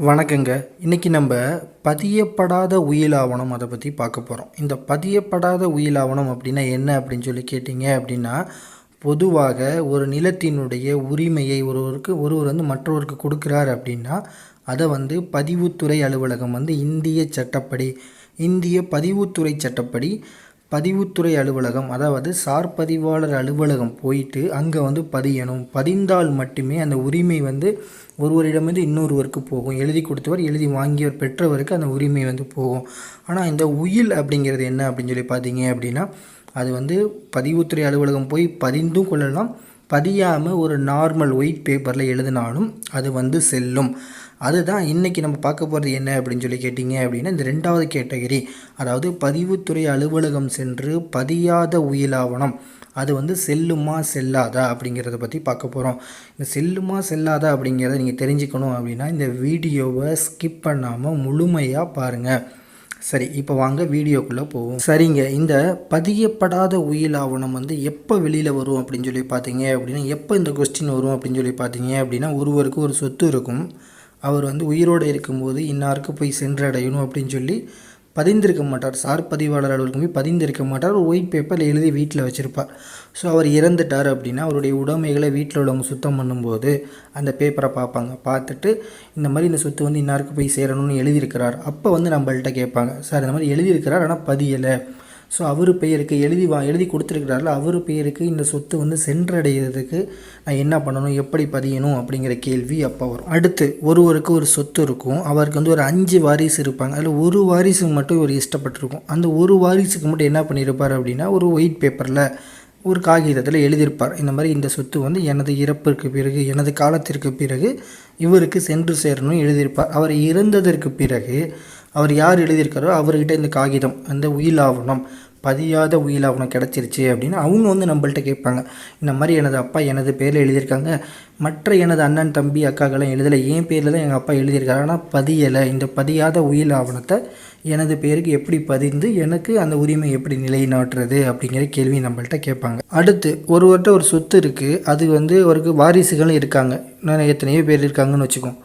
வணக்கங்க. இன்றைக்கி நம்ம பதியப்படாத உயிலாவணம் அதை பற்றி பார்க்க போகிறோம் இந்த பதியப்படாத உயிலாவணம் அப்படின்னா என்ன அப்படின்னு சொல்லி கேட்டிங்க அப்படின்னா பொதுவாக ஒரு நிலத்தினுடைய உரிமையை ஒருவருக்கு ஒருவர் வந்து மற்றவருக்கு கொடுக்குறார் அப்படின்னா அதை வந்து பதிவுத்துறை அலுவலகம் வந்து இந்திய சட்டப்படி இந்திய பதிவுத்துறை சட்டப்படி பதிவுத்துறை அலுவலகம் அதாவது சார் பதிவாளர் அலுவலகம் போயிட்டு அங்கே வந்து பதியணும். பதிந்தால் மட்டுமே அந்த உரிமை வந்து ஒருவரிடமிருந்து இன்னொருவருக்கு போகும். எழுதி கொடுத்தவர் எழுதி வாங்கியவர் பெற்றவருக்கு அந்த உரிமை வந்து போகும். ஆனால் இந்த உயில் அப்படிங்கிறது என்ன அப்படின்னு சொல்லி பார்த்தீங்க அப்படின்னா அது வந்து பதிவுத்துறை அலுவலகம் போய் பதிந்தும் கொள்ளலாம். பதியாமல் ஒரு நார்மல் ஒயிட் பேப்பரில் எழுதினாலும் அது வந்து செல்லும். அதுதான் இன்றைக்கி நம்ம பார்க்க போகிறது என்ன அப்படின்னு சொல்லி கேட்டிங்க அப்படின்னா இந்த ரெண்டாவது கேட்டகரி அதாவது பதிவுத்துறை அலுவலகம் சென்று பதியாத உயிலாவணம். அது வந்து செல்லுமா செல்லாதா அப்படிங்கிறத பற்றி பார்க்க போகிறோம் இந்த செல்லுமா செல்லாதா அப்படிங்கிறத நீங்கள் தெரிஞ்சுக்கணும் அப்படின்னா இந்த வீடியோவை ஸ்கிப் பண்ணாமல் முழுமையாக பாருங்கள் சரி இப்போ வாங்க வீடியோக்குள்ளே போவோம். சரிங்க இந்த பதியப்படாத உயில் ஆவணம் வந்து எப்போ வெளியில் வரும் அப்படின்னு சொல்லி பார்த்தீங்க அப்படின்னா எப்போ இந்த கொஸ்டின் வரும் அப்படின்னு சொல்லி பார்த்தீங்க அப்படின்னா ஒருவருக்கு ஒரு சொத்து இருக்கும். அவர் வந்து உயிரோடு இருக்கும்போது இன்னாருக்கு போய் சென்றடையணும் அப்படின்னு சொல்லி பதிந்திருக்க மாட்டார். சார் பதிவாளர் அலுவலகமே பதிந்திருக்க மாட்டார். ஒரு ஒயிட் பேப்பரில் எழுதி வீட்டில் வச்சுருப்பார். ஸோ அவர் இறந்துட்டார் அப்படின்னா அவருடைய உடைமைகளை வீட்டில் உள்ளவங்க சுத்தம் பண்ணும்போது அந்த பேப்பரை பார்ப்பாங்க. பார்த்துட்டு இந்த மாதிரி இந்த சொத்து வந்து இன்னாருக்கு போய் சேரணும்னு எழுதியிருக்கிறார். அப்போ வந்து நம்மள்கிட்ட கேட்பாங்க. சார் இந்த மாதிரி எழுதியிருக்கிறார் ஆனால் பதியலை. ஸோ அவர் பெயருக்கு எழுதி வா எழுதி கொடுத்துருக்கிறாரில்ல அவர் பெயருக்கு இந்த சொத்து வந்து சென்றடைகிறதுக்கு நான் என்ன பண்ணணும் எப்படி பதியணும் அப்படிங்கிற கேள்வி அப்போ வரும். அடுத்து ஒருவருக்கு ஒரு சொத்து இருக்கும். அவருக்கு வந்து ஒரு அஞ்சு வாரிசு இருப்பாங்க. அதில் ஒரு வாரிசு மட்டும் ஒரு இஷ்டப்பட்டிருக்கும். அந்த ஒரு வாரிசுக்கு மட்டும் என்ன பண்ணியிருப்பார் அப்படின்னா ஒரு ஒயிட் பேப்பரில் ஒரு காகிதத்தில் எழுதியிருப்பார். இந்த மாதிரி இந்த சொத்து வந்து எனது இறப்பிற்கு பிறகு எனது காலத்திற்கு பிறகு இவருக்கு சென்று சேரணும் எழுதியிருப்பார். அவர் இறந்ததற்கு பிறகு அவர் யார் எழுதியிருக்காரோ அவர்கிட்ட இந்த காகிதம் அந்த உயிலாவணம் பதியாத உயில் ஆவணம் கிடச்சிருச்சு அப்படின்னு அவங்க வந்து நம்மள்ட்ட கேட்பாங்க. இந்த மாதிரி எனது அப்பா எனது பேரில் எழுதியிருக்காங்க. மற்ற எனது அண்ணன் தம்பி அக்காக்கெல்லாம் எழுதலை. என் பேரில் தான் எங்கள் அப்பா எழுதியிருக்காரு. ஆனால் பதியலை. இந்த பதியாத உயில் ஆவணத்தை எனது பேருக்கு எப்படி பதிந்து எனக்கு அந்த உரிமை எப்படி நிலைநாட்டுறது அப்படிங்கிற கேள்வி நம்மள்ட்ட கேட்பாங்க. அடுத்து ஒருவர்கிட்ட ஒரு சொத்து இருக்குது அது வந்து அவருக்கு வாரிசுகளும் இருக்காங்க. நான் எத்தனையோ பேர் இருக்காங்கன்னு வச்சுக்கோம்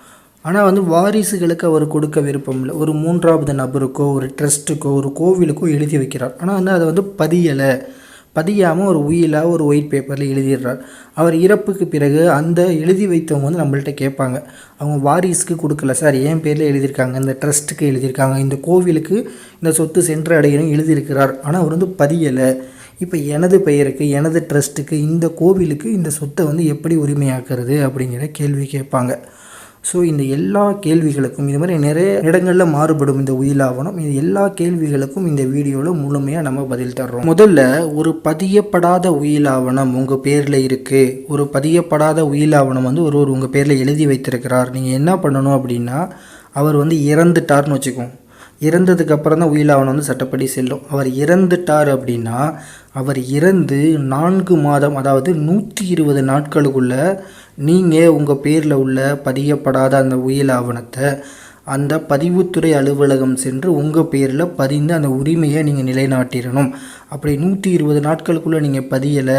ஆனால் வந்து வாரிசுகளுக்கு அவர் கொடுக்க விருப்பம் இல்லை. ஒரு மூன்றாவது நபருக்கோ ஒரு ட்ரஸ்ட்டுக்கோ ஒரு கோவிலுக்கோ எழுதி வைக்கிறார். ஆனால் வந்து அதை வந்து பதியலை. பதியாமல் ஒரு உயிலாக ஒரு ஒயிட் பேப்பரில் எழுதிடுறார். அவர் இறப்புக்கு பிறகு அந்த எழுதி வைத்தவங்க வந்து நம்மள்ட்ட கேட்பாங்க. அவங்க வாரிசுக்கு கொடுக்கல சார் என் பேரில் எழுதியிருக்காங்க இந்த ட்ரஸ்ட்டுக்கு எழுதியிருக்காங்க இந்த கோவிலுக்கு இந்த சொத்து சென்று அடையணும் எழுதியிருக்கிறார். ஆனால் அவர் வந்து பதியலை. இப்போ எனது பெயருக்கு எனது ட்ரஸ்ட்டுக்கு இந்த கோவிலுக்கு இந்த சொத்தை வந்து எப்படி உரிமையாக்குறது அப்படிங்கிற கேள்வி கேட்பாங்க. ஸோ இந்த எல்லா கேள்விகளுக்கும் இது மாதிரி நிறைய இடங்களில் மாறுபடும் இந்த உயிலாவணம் இது எல்லா கேள்விகளுக்கும் இந்த வீடியோவில் முழுமையாக நம்ம பதில் தர்றோம். முதல்ல ஒரு பதியப்படாத உயிலாவணம் உங்கள் பேரில் இருக்குது ஒரு பதியப்படாத உயிலாவணம் வந்து ஒருவர் உங்கள் பேரில் எழுதி வைத்திருக்கிறார். நீங்கள் என்ன பண்ணணும் அப்படின்னா அவர் வந்து இறந்துட்டார்னு வச்சுக்கோங்க. இறந்ததுக்கு அப்புறம் தான் உயிலாவணம் வந்து சட்டப்படி செல்லும். அவர் இறந்துட்டார் அப்படின்னா அவர் இறந்து நான்கு மாதம் அதாவது நூற்றி இருபது நாட்களுக்குள்ள நீங்கள் உங்கள் பேரில் உள்ள பதியப்படாத அந்த உயில் ஆவணத்தை அந்த பதிவுத்துறை அலுவலகம் சென்று உங்கள் பேரில் பதிந்து அந்த உரிமையை நீங்கள் நிலைநாட்டிடணும். அப்படி நூற்றி இருபது நாட்களுக்குள்ளே நீங்கள் பதியலை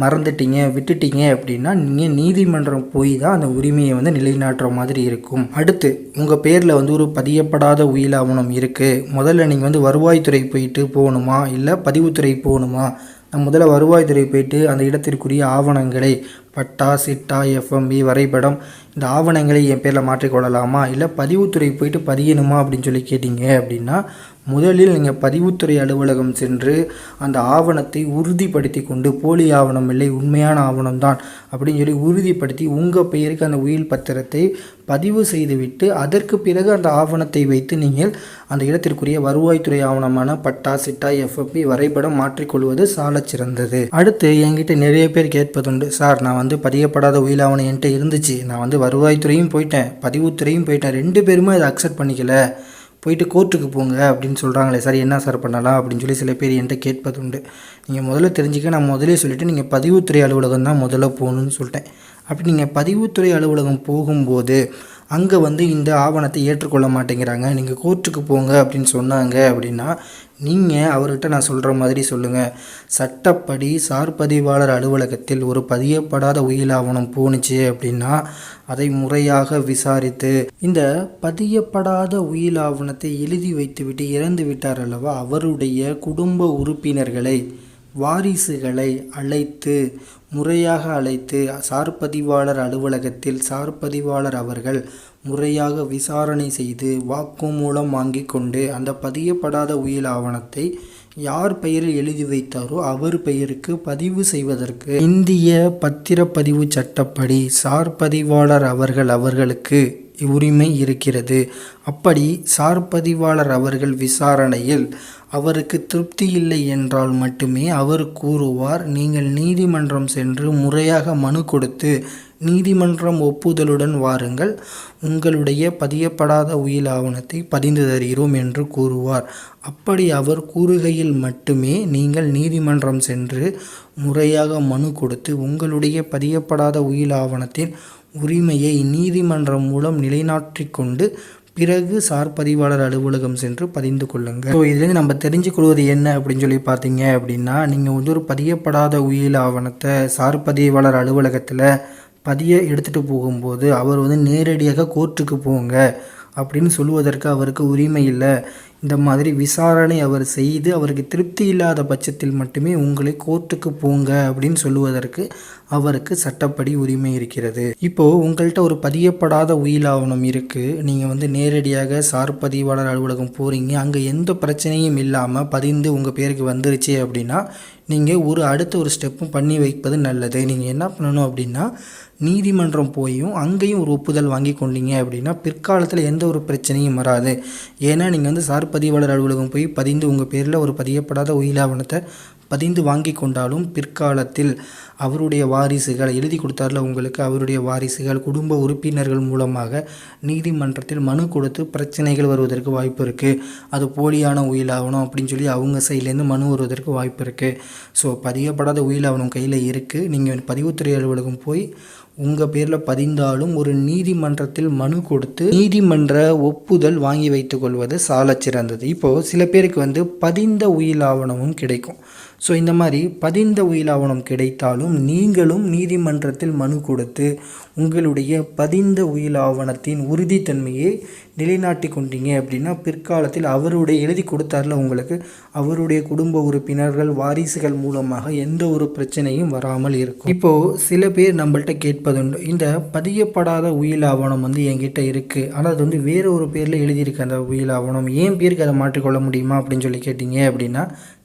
மறந்துட்டீங்க விட்டுட்டீங்க அப்படின்னா நீங்கள் நீதிமன்றம் போய் தான் அந்த உரிமையை வந்து நிலைநாட்டுற மாதிரி இருக்கும். அடுத்து உங்கள் பேரில் வந்து ஒரு பதியப்படாத உயில் ஆவணம் இருக்குது முதல்ல நீங்கள் வந்து வருவாய்த்துறை போயிட்டு போகணுமா? இல்லை பதிவுத்துறை போகணுமா? நான் முதல்ல வருவாய்த்துறை போயிட்டு அந்த இடத்திற்குரிய ஆவணங்களை பட்டா சிட்டா எஃப்எம்பி வரைபடம் இந்த ஆவணங்களை என் பேரில் மாற்றிக்கொள்ளலாமா இல்லை பதிவுத்துறை போயிட்டு பதியணுமா அப்படின்னு சொல்லி கேட்டிங்க அப்படின்னா முதலில் நீங்கள் பதிவுத்துறை அலுவலகம் சென்று அந்த ஆவணத்தை உறுதிப்படுத்தி கொண்டு போலி ஆவணம் இல்லை உண்மையான ஆவணம் தான் அப்படின்னு சொல்லி உறுதிப்படுத்தி உங்கள் பெயருக்கு அந்த உயில் பத்திரத்தை பதிவு செய்துவிட்டு அதற்கு பிறகு அந்த ஆவணத்தை வைத்து நீங்கள் அந்த இடத்திற்குரிய வருவாய்த்துறை ஆவணமான பட்டா சிட்டா எஃப்எப்பி வரைபடம் மாற்றிக்கொள்வது சால சிறந்தது. அடுத்து என்கிட்ட நிறைய பேர் கேட்பதுண்டு சார் நான் வந்து பதியப்படாத உயில் ஆவணம் என்கிட்ட இருந்துச்சு. நான் வந்து வருவாய்த்துறையும் போயிட்டேன் பதிவுத்துறையும் போயிட்டேன். ரெண்டு பேருமே அதை அக்செப்ட் பண்ணிக்கல. போயிட்டு கோர்ட்டுக்கு போங்க அப்படின்னு சொல்கிறாங்களே சார் என்ன சார் பண்ணலாம் அப்படின்னு சொல்லி சில பேர் என்கிட்ட கேட்பது உண்டு நீங்கள் முதல்ல தெரிஞ்சுக்க நான் முதலே சொல்லிவிட்டு நீங்கள் பதிவுத்துறை அலுவலகம் தான் முதல்ல போகணுன்னு சொல்லிட்டேன். அப்படி நீங்கள் பதிவுத்துறை அலுவலகம் போகும்போது அங்கே வந்து இந்த ஆவணத்தை ஏற்றுக்கொள்ள மாட்டேங்கிறாங்க. நீங்கள் கோர்ட்டுக்கு போங்க அப்படின்னு சொன்னாங்க அப்படின்னா நீங்கள் அவர்கிட்ட நான் சொல்கிற மாதிரி சொல்லுங்கள் சட்டப்படி சார் பதிவாளர் அலுவலகத்தில் ஒரு பதியப்படாத உயில் ஆவணம் போணுச்சு அப்படின்னா அதை முறையாக விசாரித்து இந்த பதியப்படாத உயில் ஆவணத்தை எழுதி வைத்துவிட்டு இறந்து விட்டார் அல்லவா அவருடைய குடும்ப உறுப்பினர்களை வாரிசுகளை அழைத்து முறையாக அழைத்து சார்பதிவாளர் அலுவலகத்தில் சார்பதிவாளர் அவர்கள் முறையாக விசாரணை செய்து வாக்குமூலம் வாங்கி கொண்டு அந்த பதியப்படாத உயில் ஆவணத்தை யார் பெயரில் எழுதி வைத்தாரோ அவர் பெயருக்கு பதிவு செய்வதற்கு இந்திய பத்திரப்பதிவு சட்டப்படி சார்பதிவாளர் அவர்கள் அவர்களுக்கு உரிமை இருக்கிறது. அப்படி சார்பதிவாளர் அவர்கள் விசாரணையில் அவருக்கு திருப்தி இல்லை என்றால் மட்டுமே அவர் கூறுவார் நீங்கள் நீதிமன்றம் சென்று முறையாக மனு கொடுத்து நீதிமன்றம் ஒப்புதலுடன் வாருங்கள். உங்களுடைய பதியப்படாத உயில் ஆவணத்தை பதிந்து தருகிறோம் என்று கூறுவார். அப்படி அவர் கூறுகையில் மட்டுமே நீங்கள் நீதிமன்றம் சென்று முறையாக மனு கொடுத்து உங்களுடைய பதியப்படாத உயில் ஆவணத்தின் உரிமையை நீதிமன்றம் மூலம் நிலைநாட்டிக் கொண்டு பிறகு சார் பதிவாளர் அலுவலகம் சென்று பதிந்து கொள்ளுங்கள். ஸோ இதுலேருந்து நம்ம தெரிஞ்சுக்கொள்வது என்ன அப்படின்னு சொல்லி பார்த்தீங்க அப்படின்னா நீங்கள் வந்து ஒரு பதியப்படாத உயிர் ஆவணத்தை சார் பதிவாளர் அலுவலகத்தில் பதிய எடுத்துகிட்டு போகும்போது அவர் வந்து நேரடியாக கோர்ட்டுக்கு போங்க அப்படின்னு சொல்லுவதற்கு அவருக்கு உரிமை இல்லை. இந்த மாதிரி விசாரணை அவர் செய்து அவருக்கு திருப்தி இல்லாத பட்சத்தில் மட்டுமே உங்களை கோர்ட்டுக்கு போங்க அப்படின்னு சொல்லுவதற்கு அவருக்கு சட்டப்படி உரிமை இருக்கிறது. இப்போது உங்கள்கிட்ட ஒரு பதியப்படாத உயில் ஆவணம் இருக்குது நீங்கள் வந்து நேரடியாக சார் பதிவாளர் அலுவலகம் போகிறீங்க அங்கே எந்த பிரச்சனையும் இல்லாமல் பதிந்து உங்கள் பேருக்கு வந்துருச்சு அப்படின்னா நீங்கள் ஒரு அடுத்த ஒரு ஸ்டெப்பும் பண்ணி வைப்பது நல்லது. நீங்கள் என்ன பண்ணணும் அப்படின்னா நீதிமன்றம் போயும் அங்கேயும் ஒரு ஒப்புதல் வாங்கி கொண்டீங்க அப்படின்னா பிற்காலத்தில் எந்த ஒரு பிரச்சனையும் வராது. ஏன்னா நீங்கள் வந்து சார் பதிவாளர் அலுவலகம் போய் பதிந்து உங்கள் பேரில் ஒரு பதியப்படாத உயிலாவணத்தை பதிந்து வாங்கி கொண்டாலும் பிற்காலத்தில் அவருடைய வாரிசுகள் எழுதி கொடுத்தார்ல உங்களுக்கு அவருடைய வாரிசுகள் குடும்ப உறுப்பினர்கள் மூலமாக நீதிமன்றத்தில் மனு கொடுத்து பிரச்சனைகள் வருவதற்கு வாய்ப்பு இருக்குது அது போலியான உயிலாவணம் அப்படின்னு சொல்லி அவங்க சைட்லேருந்து மனு வருவதற்கு வாய்ப்பு இருக்குது ஸோ பதியப்படாத உயிலாவணம் கையில் இருக்குது நீங்கள் பதிவுத்துறை அலுவலகம் போய் உங்கள் பேரில் பதிந்தாலும் ஒரு நீதிமன்றத்தில் மனு கொடுத்து நீதிமன்ற ஒப்புதல் வாங்கி வைத்துக்கொள்வது சால சிறந்தது. இப்போது சில பேருக்கு வந்து பதிந்த உயில் ஆவணமும் கிடைக்கும். ஸோ இந்த மாதிரி பதிந்த உயில் ஆவணம் கிடைத்தாலும் நீங்களும் நீதிமன்றத்தில் மனு கொடுத்து உங்களுடைய பதிந்த உயில் ஆவணத்தின் உறுதித்தன்மையை நிலைநாட்டி கொண்டீங்க அப்படின்னா பிற்காலத்தில் அவருடைய எழுதி கொடுத்தார்ல உங்களுக்கு அவருடைய குடும்ப உறுப்பினர்கள் வாரிசுகள் மூலமாக எந்த ஒரு பிரச்சனையும் வராமல் இருக்கும். இப்போது சில பேர் நம்மள்கிட்ட கேட்பதுண்டு இந்த பதியப்படாத உயில் ஆவணம் வந்து என்கிட்ட இருக்குது ஆனால் அது வந்து வேறு ஒரு பேரில் எழுதியிருக்கு அந்த உயில் ஆவணம். ஏன் பேருக்கு அதை மாற்றிக்கொள்ள முடியுமா அப்படின்னு சொல்லி கேட்டிங்க அப்படின்னா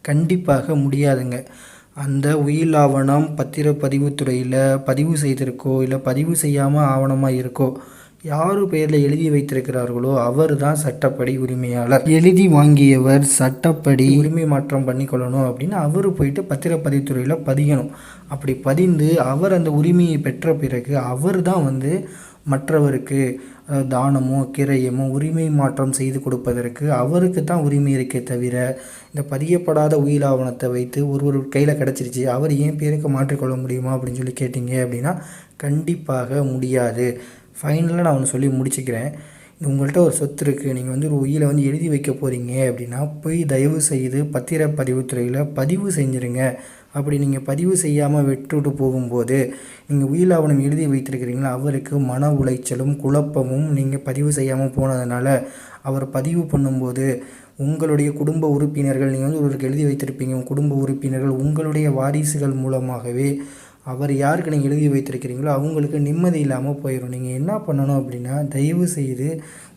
கண்டிப்பாக முடியாதுங்க. அந்த உயில் ஆவணம் பத்திரப்பதிவுத்துறையில் பதிவு செய்திருக்கோ இல்லை பதிவு செய்யாமல் ஆவணமாக இருக்கோ யார் பெயரில் எழுதி வைத்திருக்கிறார்களோ அவர் தான் சட்டப்படி உரிமையாளர். எழுதி வாங்கியவர் சட்டப்படி உரிமை மாற்றம் பண்ணிக்கொள்ளணும் அப்படின்னு அவர் போயிட்டு பத்திரப்பதிவுத்துறையில் பதியணும். அப்படி பதிந்து அவர் அந்த உரிமையை பெற்ற பிறகு அவர் தான் வந்து மற்றவருக்கு தானமோ கிரையமோ உரிமை மாற்றம் செய்து கொடுப்பதற்கு அவருக்கு தான் உரிமை இருக்கே தவிர இந்த பதியப்படாத உயில் ஆவணத்தை வைத்து ஒருவர் கையில் கிடச்சிருச்சு அவர் ஏன் பேருக்கு மாற்றிக்கொள்ள முடியுமா அப்படின்னு சொல்லி கேட்டிங்க அப்படின்னா கண்டிப்பாக முடியாது. ஃபைனலாக நான் ஒன்று சொல்லி முடிச்சுக்கிறேன். உங்கள்கிட்ட ஒரு சொத்து இருக்குது நீங்கள் வந்து ஒரு உயிரை வந்து எழுதி வைக்க போகிறீங்க அப்படின்னா போய் தயவு செய்து பத்திரப்பதிவுத்துறையில் பதிவு செஞ்சுருங்க. அப்படி நீங்கள் பதிவு செய்யாமல் விட்டுவிட்டு போகும்போது நீங்கள் உயில் ஆவணம் எழுதி வைத்திருக்கிறீங்களா? அவருக்கு மன உளைச்சலும் குழப்பமும் நீங்கள் பதிவு செய்யாமல் போனதுனால அவர் பதிவு பண்ணும்போது உங்களுடைய குடும்ப உறுப்பினர்கள் நீங்கள் வந்து ஒருவருக்கு எழுதி வைத்திருப்பீங்க. குடும்ப உறுப்பினர்கள் உங்களுடைய வாரிசுகள் மூலமாகவே அவர் யாருக்கு நீங்கள் எழுதி வைத்திருக்கிறீங்களோ அவங்களுக்கு நிம்மதி இல்லாமல் போயிடும் நீங்கள் என்ன பண்ணணும் அப்படின்னா தயவு செய்து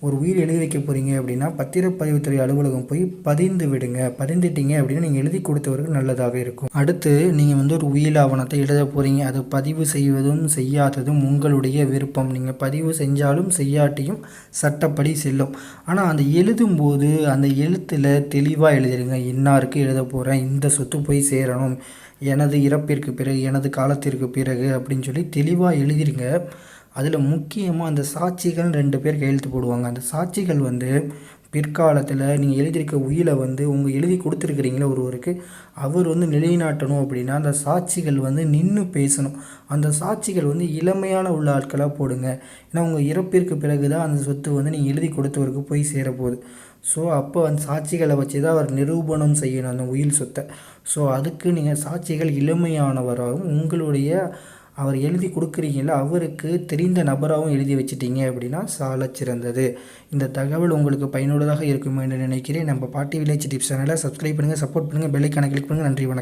ஒரு உயிர் எழுதி வைக்க போகிறீங்க அப்படின்னா பத்திரப்பதிவுத்துறை அலுவலகம் போய் பதிந்து விடுங்க. பதிந்துட்டீங்க அப்படின்னா நீங்கள் எழுதி கொடுத்தவருக்கு நல்லதாக இருக்கும். அடுத்து நீங்கள் வந்து ஒரு உயிர் ஆவணத்தை எழுத போகிறீங்க அதை பதிவு செய்வதும் செய்யாததும் உங்களுடைய விருப்பம். நீங்கள் பதிவு செஞ்சாலும் செய்யாட்டியும் சட்டப்படி செல்லும். ஆனால் அந்த எழுதும்போது அந்த எழுத்தில் தெளிவாக எழுதிடுங்க இன்னாருக்கு எழுத போகிறேன் இந்த சொத்து போய் சேரணும். எனது இறப்பிற்கு பிறகு எனது காலத்திற்கு பிறகு அப்படின்னு சொல்லி தெளிவாக எழுதிருங்க. அதில் முக்கியமாக அந்த சாட்சிகள் ரெண்டு பேர் கையெழுத்து போடுவாங்க. அந்த சாட்சிகள் வந்து பிற்காலத்தில் நீங்கள் எழுதியிருக்க உயிலை வந்து உங்கள் எழுதி கொடுத்துருக்குறீங்களே ஒருவருக்கு அவர் வந்து நிலைநாட்டணும் அப்படின்னா அந்த சாட்சிகள் வந்து நின்று பேசணும். அந்த சாட்சிகள் வந்து இளமையான உள்ள ஆட்களாக போடுங்க. ஏன்னா உங்கள் இறப்பிற்கு பிறகு தான் அந்த சொத்து வந்து நீங்கள் எழுதி கொடுத்தவருக்கு போய் சேரப்போகுது. ஸோ அப்போ அந்த சாட்சிகளை வச்சு தான் அவர் நிரூபணம் செய்யணும் அந்த உயில் சொத்தை. ஸோ அதுக்கு நீங்கள் சாட்சிகள் இளமையானவராகவும் உங்களுடைய அவர் எழுதி கொடுக்குறீங்கள அவருக்கு தெரிந்த நபராகவும் எழுதி வச்சிட்டீங்க அப்படின்னா சாலச் சிறந்தது. இந்த தகவல் உங்களுக்கு பயனுள்ளதாக இருக்கும் என்று நினைக்கிறேன். நம்ம பாட்டி வில்லேஜ் டிப்ஸ் சேனலை சப்ஸ்கிரைப் பண்ணுங்கள் சப்போர்ட் பண்ணுங்கள் பெல்லைக்கான கிளிக் பண்ணுங்கள் நன்றி வணக்கம்.